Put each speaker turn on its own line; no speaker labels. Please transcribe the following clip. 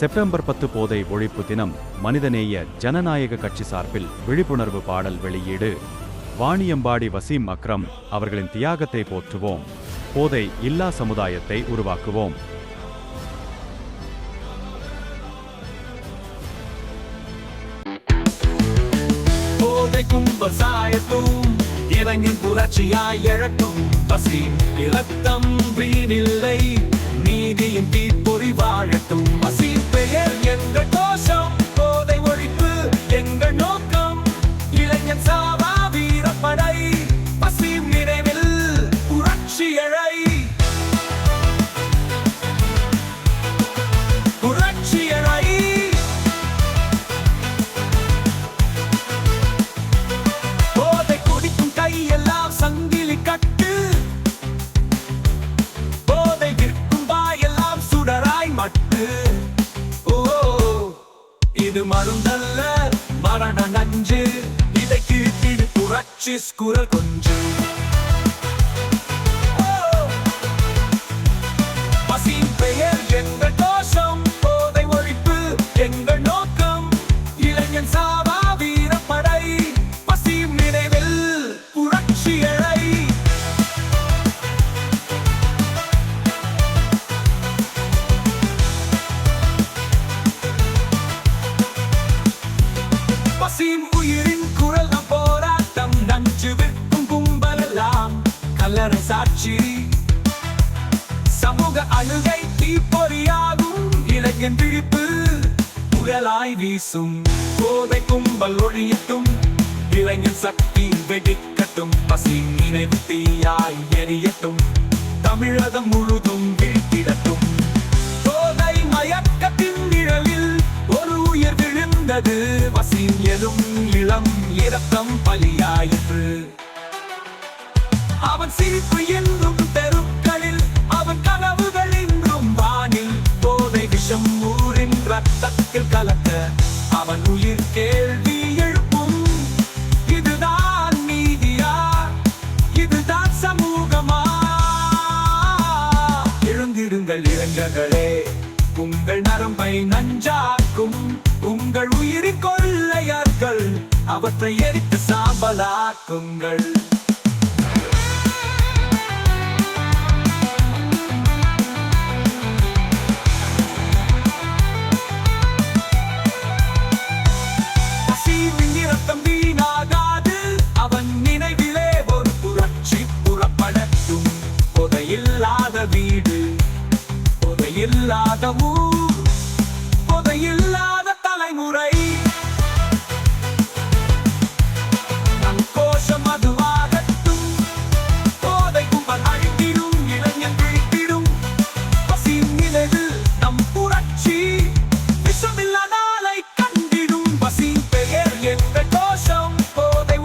September பத்து போதை ஒழிப்பு தினம் மனிதநேய ஜனநாயக கட்சி சார்பில் விழிப்புணர்வு பாடல் வெளியீடு. வாணியம்பாடி வசீம் அக்ரம் அவர்களின் தியாகத்தை போற்றுவோம். போதை இல்லா சமுதாயத்தை உருவாக்குவோம்.
இளைஞன் புரட்சியாய் இழக்கும் பசி இலத்தம் வீணில்லை மட்டு ஓ இது மருந்தல்ல மரண நஞ்சு. இதை கீழ்த்திடு புரட்சி குரல் கொஞ்சம் கல்லறை சாட்சி. சமூக அழுகை தீப்பொறியாகும். இளைஞன் பிடிப்பு புகழாய் வீசும். கோதை கும்பல் ஒழியட்டும். இளைஞன் சக்தி வெடிக்கட்டும். பசி நினைவு தீயாய் எரியட்டும். தமிழகம் முழுதும் வீழ்த்திடட்டும். கோதை மயக்கத்தின் நிழலில் ஒரு உயிர் விழுந்தது. பசி எனும் இளம் இரத்தம் பலியாயிற்று. அவன் சிரிப்பு என்றும் தெருக்களில் அவன் கனவுகள் என்றும் வானில். போதை விஷம் ஊரின் ரத்தத்தில் கலக்க அவன் உயிர் கேள்வி எழுப்பும். இதுதான் நீதியா? இதுதான் சமூகமா? எழுந்திடுங்கள் இளைஞர்களே உங்கள் நரம்பை நஞ்சாக்கும். உங்கள் உயிரின் கொள்ளையர்கள் அவற்றை எரித்து சாம்பலாக்குங்கள். இல்லாத ஊர் புதையில்லாத தலைமுறை. நம் கோஷம் அதுவாகட்டும் போதை கும்பல் அழித்திடும் இளைஞன் விழித்திடும். பசி நிலவு நம் புரட்சி விஷமில்லா நாளை கண்டிடும். பசி பெயர் எங்கள் கோஷம் போதை